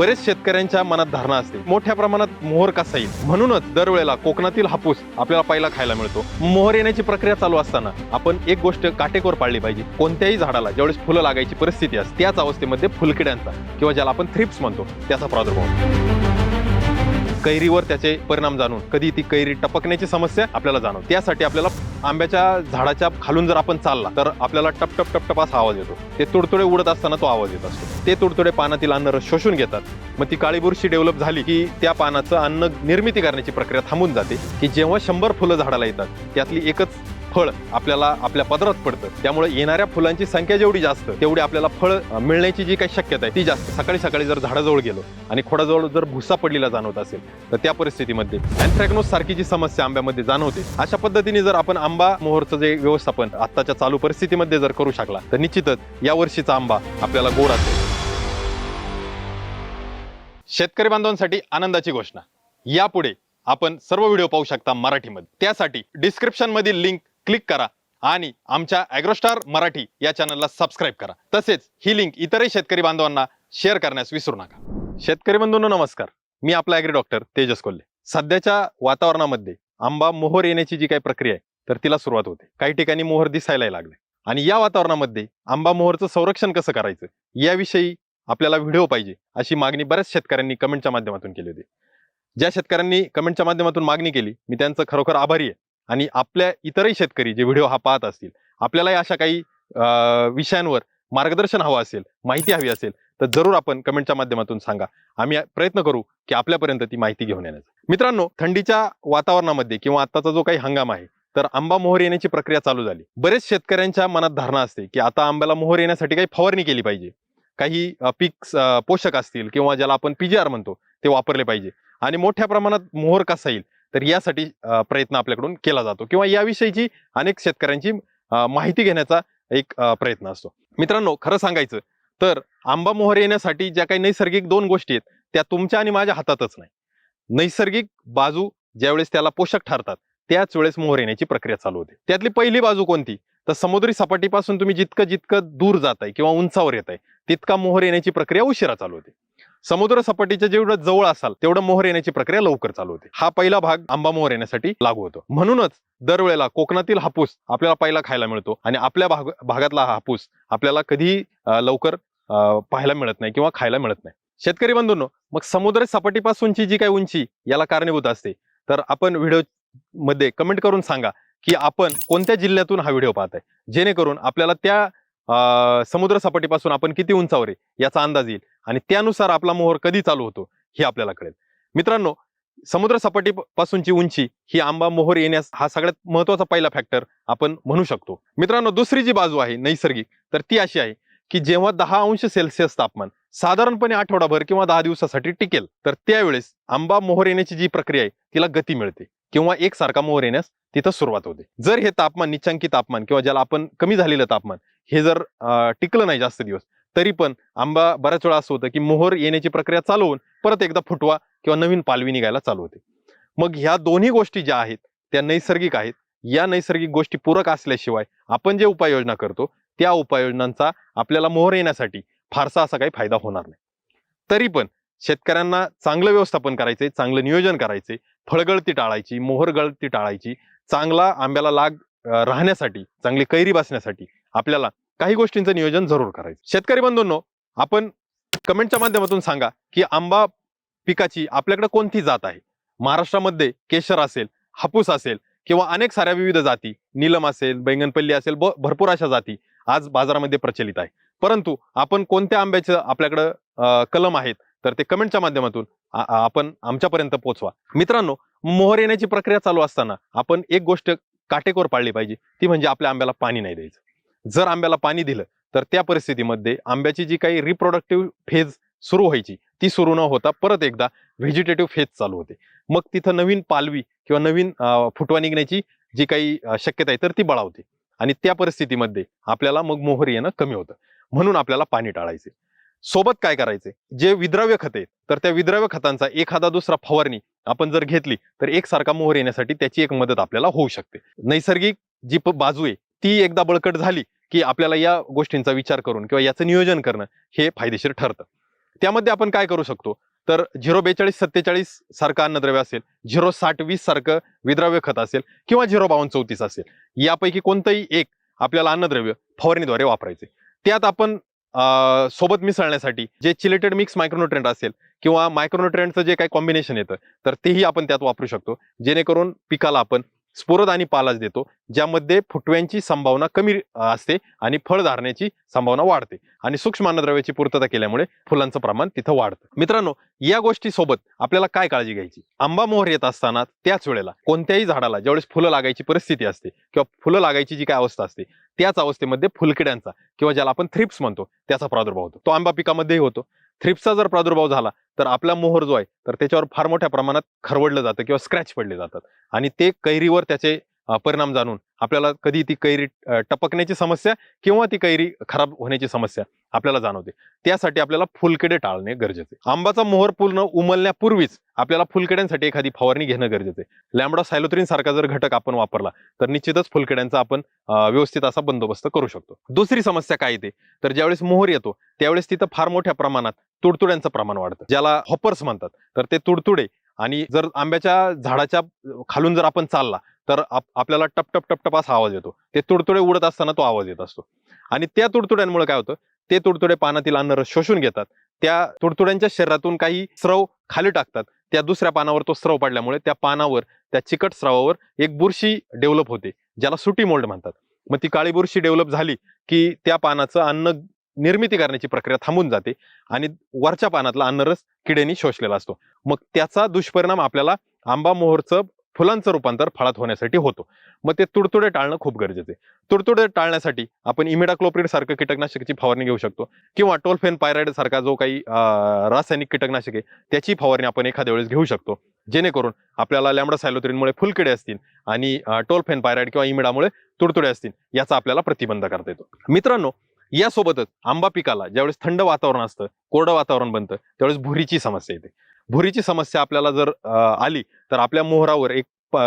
बरेच शेतकऱ्यांच्या मनात धारणा असते मोठ्या प्रमाणात मोहर कसा येईल म्हणूनच दरवेळेला कोकणातील हापूस आपल्याला पहिला खायला मिळतो. मोहर येण्याची प्रक्रिया चालू असताना आपण एक गोष्ट काटेकोर पाळली पाहिजे. कोणत्याही झाडाला ज्यावेळेस फुलं लागायची परिस्थिती असते त्याच अवस्थेमध्ये फुलकिड्यांचा किंवा ज्याला आपण थ्रिप्स म्हणतो त्याचा प्रादुर्भाव कैरीवर त्याचे परिणाम जाणून कधी ती कैरी टपकण्याची समस्या आपल्याला जाणवते. त्यासाठी आपल्याला आंब्याच्या झाडाच्या खालून जर आपण चालला तर आपल्याला टप टप टप टप असा आवाज येतो. ते तुडतुडे उडत असताना तो आवाज येत असतो. ते तुडतुडे पानातील अन्न रस शोषून घेतात. मग ती काळी बुरशी डेव्हलप झाली की त्या पानाचं अन्न निर्मिती करण्याची प्रक्रिया थांबून जाते की जेव्हा शंभर फुलं झाडाला येतात त्यातली एकच फळ आपल्याला आपल्या पदरात पडतं. त्यामुळे येणाऱ्या फुलांची संख्या जेवढी जास्त तेवढी आपल्याला फळ मिळण्याची जी काही शक्यता आहे ती जास्त. सकाळी सकाळी जर झाडाजवळ गेलो आणि खोडाजवळ जर भुसा पडलेला जाणवत असेल तर त्या परिस्थितीमध्ये अँथ्रॅक्नोस सारखी जी समस्या आंब्यामध्ये जाणवते अशा पद्धतीने जर आपण आंबा मोहरचं जे व्यवस्थापन आत्ताच्या चालू परिस्थितीमध्ये जर करू शकला तर निश्चितच या वर्षीचा आंबा आपल्याला गोड असेल. शेतकरी बांधवांसाठी आनंदाची घोषणा. यापुढे आपण सर्व व्हिडिओ पाहू शकता मराठीमध्ये. त्यासाठी डिस्क्रिप्शनमधील लिंक क्लिक करा आणि आमच्या ॲग्रोस्टार मराठी या चॅनलला सबस्क्राईब करा. तसेच ही लिंक इतरही शेतकरी बांधवांना शेअर करण्यास विसरू नका. शेतकरी बंधूंनो नमस्कार. मी आपला ॲग्री डॉक्टर तेजस कोल्हे. सध्याच्या वातावरणामध्ये आंबा मोहर येण्याची जी काही प्रक्रिया आहे तर तिला सुरुवात होते. काही ठिकाणी मोहर दिसायला लागले. आणि या वातावरणामध्ये आंबा मोहरचं संरक्षण कसं करायचं याविषयी आपल्याला व्हिडिओ पाहिजे अशी मागणी बऱ्याच शेतकऱ्यांनी कमेंटच्या माध्यमातून केली होती. ज्या शेतकऱ्यांनी कमेंटच्या माध्यमातून मागणी केली मी त्यांचं खरोखर आभारी आहे. आणि आपल्या इतरही शेतकरी जे व्हिडिओ हा पाहत असतील आपल्यालाही अशा काही विषयांवर मार्गदर्शन हवं असेल माहिती हवी असेल तर जरूर आपण कमेंटच्या माध्यमातून सांगा. आम्ही प्रयत्न करू की आपल्यापर्यंत ती माहिती घेऊन येण्याचा. मित्रांनो थंडीच्या वातावरणामध्ये किंवा आत्ताचा जो काही हंगाम आहे तर आंबा मोहर येण्याची प्रक्रिया चालू झाली. बरेच शेतकऱ्यांच्या मनात धारणा असते की आता आंब्याला मोहर येण्यासाठी काही फवारणी केली पाहिजे. काही पीक पोषक असतील किंवा ज्याला आपण पीजीआर म्हणतो ते वापरले पाहिजे. आणि मोठ्या प्रमाणात मोहर कसा येईल? तर यासाठी प्रयत्न आपल्याकडून केला जातो किंवा याविषयीची अनेक शेतकऱ्यांची माहिती घेण्याचा एक प्रयत्न असतो. मित्रांनो खरं सांगायचं तर आंबा मोहर येण्यासाठी ज्या काही नैसर्गिक दोन गोष्टी आहेत त्या तुमच्या आणि माझ्या हातातच नाही. नैसर्गिक बाजू ज्यावेळेस त्याला पोषक ठरतात त्याच वेळेस मोहर येण्याची प्रक्रिया चालू होते. त्यातली पहिली बाजू कोणती? तर समुद्री सपाटीपासून तुम्ही जितकं जितकं दूर जाताय किंवा उंचावर येत आहे तितका मोहर येण्याची प्रक्रिया उशिरा चालू होते. समुद्र सपाटीच्या जेवढं जवळ असाल तेवढं मोहर येण्याची प्रक्रिया लवकर चालू होते. हा पहिला भाग आंबा मोहर येण्यासाठी लागू होतो. म्हणूनच दरवेळेला कोकणातील हापूस आपल्याला पहिला खायला मिळतो आणि आपल्या भाग भागातला हा हापूस आपल्याला कधीही लवकर पाहायला मिळत नाही किंवा खायला मिळत नाही. शेतकरी बंधूंनो मग समुद्र सपाटीपासूनची जी काही उंची याला कारणीभूत असते तर आपण व्हिडिओमध्ये कमेंट करून सांगा की आपण कोणत्या जिल्ह्यातून हा व्हिडिओ पाहताय. जेणेकरून आपल्याला त्या समुद्र सपाटीपासून आपण किती उंचावर आहे याचा अंदाज येईल आणि त्यानुसार आपला मोहर कधी चालू होतो हे आपल्याला कळेल. मित्रांनो समुद्र सपाटी पासूनची उंची ही आंबा मोहर येण्यास हा सगळ्यात महत्त्वाचा पहिला फॅक्टर आपण म्हणू शकतो. मित्रांनो दुसरी जी बाजू आहे नैसर्गिक तर ती अशी आहे की जेव्हा दहा अंश सेल्सिअस तापमान साधारणपणे आठवडाभर किंवा दहा दिवसासाठी टिकेल तर त्यावेळेस आंबा मोहर येण्याची जी प्रक्रिया आहे तिला गती मिळते किंवा एकसारखा मोहर येण्यास तिथं सुरुवात होते. जर हे तापमान निचांकी तापमान किंवा ज्याला आपण कमी झालेलं तापमान हे जर टिकलं नाही जास्त दिवस तरी पण आंबा बऱ्याच वेळा असं होतं की मोहर येण्याची प्रक्रिया चालवून परत एकदा फुटवा किंवा नवीन पालवी निघायला चालू होते. मग ह्या दोन्ही गोष्टी ज्या आहेत त्या नैसर्गिक आहेत. या नैसर्गिक गोष्टी पूरक असल्याशिवाय आपण जे उपाययोजना करतो त्या उपाययोजनांचा आपल्याला मोहर येण्यासाठी फारसा असा काही फायदा होणार नाही. तरी पण शेतकऱ्यांना चांगलं व्यवस्थापन करायचंय चांगलं नियोजन करायचे फळगळती टाळायची मोहर गळती टाळायची चांगला आंब्याला लाग राहण्यासाठी चांगली कैरी बसण्यासाठी आपल्याला काही गोष्टींचं नियोजन जरूर करायचं. शेतकरी बंधूंनो आपण कमेंटच्या माध्यमातून सांगा की आंबा पिकाची आपल्याकडे कोणती जात आहे? महाराष्ट्रामध्ये केशर असेल हापूस असेल किंवा अनेक साऱ्या विविध जाती नीलम असेल बैंगनपल्ली असेल ब- भरपूर अशा जाती आज बाजारामध्ये प्रचलित आहे. परंतु आपण कोणत्या आंब्याचं आपल्याकडं कलम आहेत तर ते कमेंटच्या माध्यमातून आपण आमच्यापर्यंत पोहोचवा. मित्रांनो मोहर येण्याची प्रक्रिया चालू असताना आपण एक गोष्ट काटेकोर पाळली पाहिजे ती म्हणजे आपल्या आंब्याला पाणी नाही द्यायचं. जर आंब्याला पाणी दिलं तर त्या परिस्थितीमध्ये आंब्याची जी काही रिप्रोडक्टिव्ह फेज सुरू व्हायची ती सुरू न होता परत एकदा व्हेजिटेटिव्ह फेज चालू होते. मग तिथं नवीन पालवी किंवा नवीन फुटवा निघण्याची जी काही शक्यता आहे तर ती बळावते. आणि त्या परिस्थितीमध्ये आपल्याला मग मोहर येणं कमी होतं. म्हणून आपल्याला पाणी टाळायचे. सोबत काय करायचे? जे विद्राव्य खते आहेत, तर त्या विद्राव्य खतांचा एखादा दुसरा फवारणी आपण जर घेतली तर एकसारखा मोहर येण्यासाठी त्याची एक मदत आपल्याला होऊ शकते. नैसर्गिक जी प- बाजू आहे ती एकदा बळकट झाली की आपल्याला या गोष्टींचा विचार करून किंवा याचं नियोजन करणं हे फायदेशीर ठरतं. त्यामध्ये आपण काय करू शकतो? तर झिरो बेचाळीस सत्तेचाळीस सारखं अन्नद्रव्य असेल झिरो साठ वीस सारखं विद्राव्य खत असेल किंवा झिरो बावन्न चौतीस असेल यापैकी कोणतंही एक आपल्याला अन्नद्रव्य फवारणीद्वारे वापरायचे. त्यात आपण सोबत मिसळण्यासाठी जे चिलेटेड मिक्स मायक्रोन्युट्रेंट असेल किंवा मायक्रोन्युट्रेंटचं जे काही कॉम्बिनेशन येतं तर तेही आपण त्यात वापरू शकतो. जेणेकरून पिकाला आपण स्फुरद आणि पालाच देतो ज्यामध्ये फुटव्यांची संभावना कमी असते आणि फळ धारण्याची संभावना वाढते आणि सूक्ष्म अन्नद्रव्याची पूर्तता केल्यामुळे फुलांचं प्रमाण तिथं वाढतं. मित्रांनो या गोष्टी सोबत आपल्याला काय काळजी घ्यायची? आंबा मोहर येत असताना त्याच वेळेला कोणत्याही झाडाला ज्यावेळेस फुलं लागायची परिस्थिती असते किंवा फुलं लागायची जी काय अवस्था असते त्याच अवस्थेमध्ये फुलकिड्यांचा किंवा ज्याला आपण थ्रिप्स म्हणतो त्याचा प्रादुर्भाव होतो. तो आंबा पिकामध्येही होतो. थ्रिप्सचा जर प्रादुर्भाव झाला तर आपला मोहर जो आहे तर त्याच्यावर फार मोठ्या प्रमाणात खरवडलं जातं किंवा स्क्रॅच पडले जातात. आणि ते कैरीवर त्याचे परिणाम जाणून आपल्याला कधी ती कैरी टपकण्याची समस्या किंवा ती कैरी खराब होण्याची समस्या आपल्याला जाणवते. त्यासाठी आपल्याला फुलकिडे टाळणे गरजेचे. आंबाचा मोहर पूर्ण उमलण्यापूर्वीच आपल्याला फुलकेड्यांसाठी एखादी फवारणी घेणं गरजेचं. आहे लॅमडा सायलोथ्रिन सारखा जर घटक आपण वापरला तर निश्चितच फुलकेड्यांचा आपण व्यवस्थित असा बंदोबस्त करू शकतो. दुसरी समस्या काय येते? तर ज्यावेळेस मोहर येतो त्यावेळेस तिथं फार मोठ्या प्रमाणात तुडतुड्यांचं प्रमाण वाढतं. ज्याला हॉपर्स म्हणतात. तर ते तुडतुडे. आणि जर आंब्याच्या झाडाच्या खालून जर आपण चालला तर आप- आपल्याला टपटप टपटप असा आवाज येतो. ते तुडतुडे उडत असताना तो आवाज येत असतो. आणि त्या तुडतुड्यांमुळे काय होतं? ते तुडतुडे पानातील अन्नरस शोषून घेतात. त्या तुडतुड्यांच्या शरीरातून काही स्रव खाली टाकतात. त्या दुसऱ्या पानावर तो स्रव पडल्यामुळे त्या पानावर त्या चिकट स्रावावर एक बुरशी डेव्हलप होते ज्याला सुटी मोल्ड म्हणतात. मग ती काळी बुरशी डेव्हलप झाली की त्या पानाचं अन्न निर्मिती करण्याची प्रक्रिया थांबून जाते आणि वरच्या पानातला अन्नरस किड्यांनी शोषलेला असतो. मग त्याचा दुष्परिणाम आपल्याला आंबा मोहरचं फुलांचं रूपांतर फळात होण्यासाठी होतो. मग ते तुडतुडे टाळणं खूप गरजेचं आहे. तुडतुडे टाळण्यासाठी आपण इमिडाक्लोप्रिड सारखं कीटकनाशकाची फवारणी घेऊ शकतो किंवा टोलफेन पायराइड सारखा जो काही रासायनिक कीटकनाशक आहे त्याची फवारणी आपण एखाद्या वेळेस घेऊ शकतो. जेणेकरून आपल्याला लॅमडा सायलोथ्रिनमुळे फुलकिडे असतील आणि टोलफेन पायराइड किंवा इमिडामुळे तुडतुडे असतील याचा आपल्याला प्रतिबंध करता येतो. मित्रांनो यासोबतच आंबा पिकाला ज्यावेळेस थंड वातावरण असतं कोरडं वातावरण बनतं त्यावेळेस भुरीची समस्या येते. भुरीची समस्या आपल्याला जर अं, आली तर आपल्या मोहरावर एक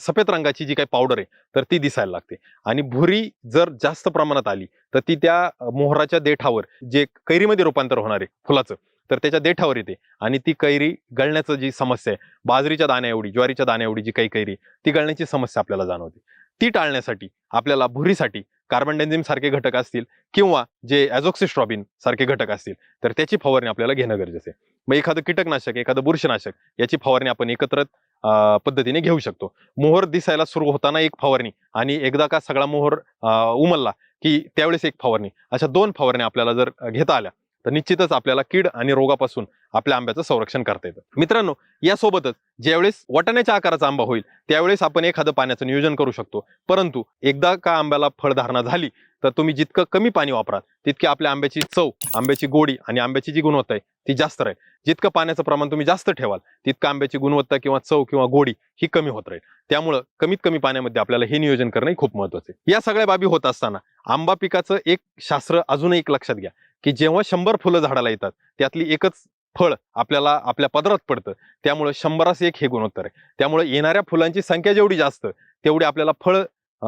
सफेद रंगाची जी काही पावडर आहे तर ती दिसायला लागते. आणि भुरी जर जास्त प्रमाणात आली तर ती त्या मोहराच्या देठावर जे कैरीमध्ये रूपांतर होणार आहे फुलाचं तर त्याच्या देठावर येते. आणि ती कैरी गळण्याचं जी समस्या आहे बाजरीच्या दाण्या एवढी ज्वारीच्या दाण्या एवढी जी काही कैरी ती गळण्याची समस्या आपल्याला जाणवते. ती टाळण्यासाठी आपल्याला भुरीसाठी कार्बन डेन्झिम सारखे घटक असतील किंवा जे ॲझोक्सिस्ट्रॉबिन सारखे घटक असतील तर त्याची फवारणी आपल्याला घेणं गरजेचं आहे. मग एखादं कीटकनाशक एखादं बुरशीनाशक याची फवारणी आपण एकत्र पद्धतीने घेऊ शकतो. मोहर दिसायला सुरू होताना एक फवारणी आणि एकदा का सगळा मोहर उमलला की त्यावेळेस एक फवारणी. अशा दोन फवारण्या आपल्याला जर घेता आल्या तर निश्चितच आपल्याला कीड आणि रोगापासून आपल्या आंब्याचं संरक्षण करता येतं. मित्रांनो यासोबतच ज्यावेळेस वाटाण्याच्या आकाराचा आंबा होईल त्यावेळेस आपण एखादं पाण्याचं नियोजन करू शकतो. परंतु एकदा का आंब्याला फळधारणा झाली तर तुम्ही जितकं कमी पाणी वापराल तितकी आपल्या आंब्याची चव आंब्याची गोडी आणि आंब्याची जी गुणवत्ता आहे ती जास्त राहील. जितकं पाण्याचं प्रमाण तुम्ही जास्त ठेवाल तितकं आंब्याची गुणवत्ता किंवा चव किंवा गोडी ही कमी होत राहील. त्यामुळं कमीत कमी पाण्यामध्ये आपल्याला हे नियोजन करणं खूप महत्वाचं आहे. या सगळ्या बाबी होत असताना आंबा पिकाचं एक शास्त्र अजूनही एक लक्षात घ्या की जेव्हा शंभर फुलं झाडाला येतात त्यातली एकच फळ आपल्याला आपल्या पदरात पडतं. त्यामुळे शंभरास एक हे गुणोत्तर आहे. त्यामुळे येणाऱ्या फुलांची संख्या जेवढी जास्त तेवढी आपल्याला फळ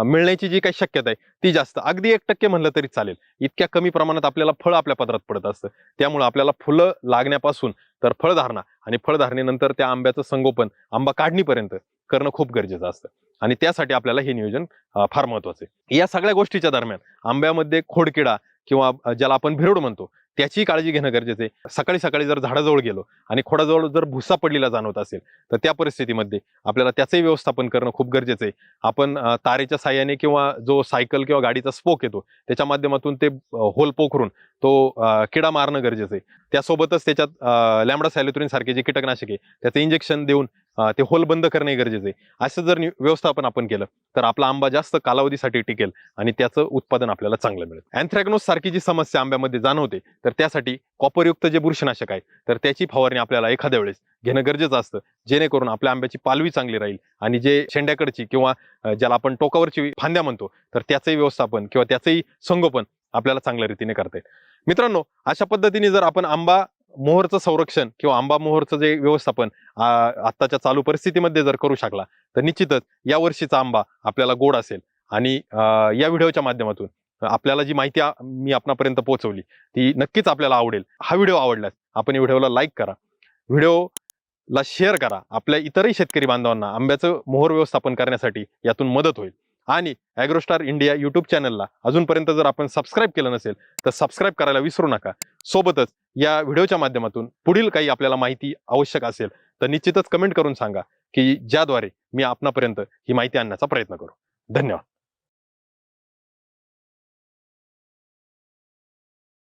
मिळण्याची जी काही शक्यता आहे ती जास्त. अगदी एक टक्के म्हणलं तरी चालेल. इतक्या कमी प्रमाणात आपल्याला फळ आपल्या पदरात पडत असतं. त्यामुळे आपल्याला फुलं लागण्यापासून तर फळधारणा आणि फळधारणेनंतर त्या आंब्याचं संगोपन आंबा काढणीपर्यंत करणं खूप गरजेचं असतं. आणि त्यासाठी आपल्याला हे नियोजन फार महत्वाचं आहे. या सगळ्या गोष्टीच्या दरम्यान आंब्यामध्ये खोडकिडा किंवा ज्याला आपण भिरोड म्हणतो त्याची काळजी घेणं गरजेचं आहे. सकाळी सकाळी जर झाडाजवळ गेलो आणि खोडाजवळ जर भुसा पडलेला जाणवत असेल तर त्या परिस्थितीमध्ये आपल्याला त्याचंही व्यवस्थापन करणं खूप गरजेचं आहे. आपण तारेच्या साह्याने किंवा जो सायकल किंवा गाडीचा स्पोक येतो त्याच्या माध्यमातून ते होल पोखरून तो किडा मारणं गरजेचं आहे. त्यासोबतच त्याच्यात लॅमडा सॅलिथ्रिन सारखे जे कीटकनाशक आहे त्याचं इंजेक्शन देऊन ते होल बंद करणे गरजेचं आहे. असं जर व्यवस्थापन आपण केलं तर आपला आंबा जास्त कालावधीसाठी टिकेल आणि त्याचं उत्पादन आपल्याला चांगलं मिळेल. अँथ्रॅग्नोस सारखी जी समस्या आंब्यामध्ये जाणवते तर त्यासाठी कॉपरयुक्त जे बुरशीनाशक आहे तर त्याची फवारणी आपल्याला एखाद्या वेळेस घेणं गरजेचं असतं. जेणेकरून आपल्या आंब्याची पालवी चांगली राहील आणि जे शेंड्याकडची किंवा ज्याला आपण टोकावरची फांद्या म्हणतो तर त्याचंही व्यवस्थापन किंवा त्याचंही संगोपन आपल्याला चांगल्या रीतीने करता येईल. मित्रांनो अशा पद्धतीने जर आपण आंबा मोहरचं संरक्षण किंवा आंबा मोहरचं जे व्यवस्थापन आत्ताच्या चालू परिस्थितीमध्ये जर करू शकला तर निश्चितच या वर्षीचा आंबा आपल्याला गोड असेल. आणि या व्हिडिओच्या माध्यमातून आपल्याला जी माहिती मी आपणापर्यंत पोहोचवली ती नक्कीच आपल्याला आवडेल. हा व्हिडिओ आवडल्यास आपण या व्हिडिओला लाईक करा. व्हिडिओला शेअर करा. आपल्या इतरही शेतकरी बांधवांना आंब्याचं मोहर व्यवस्थापन करण्यासाठी यातून मदत होईल. आणि ॲग्रोस्टार इंडिया यूट्यूब चॅनलला अजूनपर्यंत जर आपण सबस्क्राईब केलं नसेल तर सबस्क्राईब करायला विसरू नका. सोबतच या व्हिडिओच्या माध्यमातून पुढील काही आपल्याला माहिती आवश्यक असेल तर निश्चितच कमेंट करून सांगा की ज्याद्वारे मी आपणापर्यंत ही माहिती आणण्याचा प्रयत्न करू. धन्यवाद.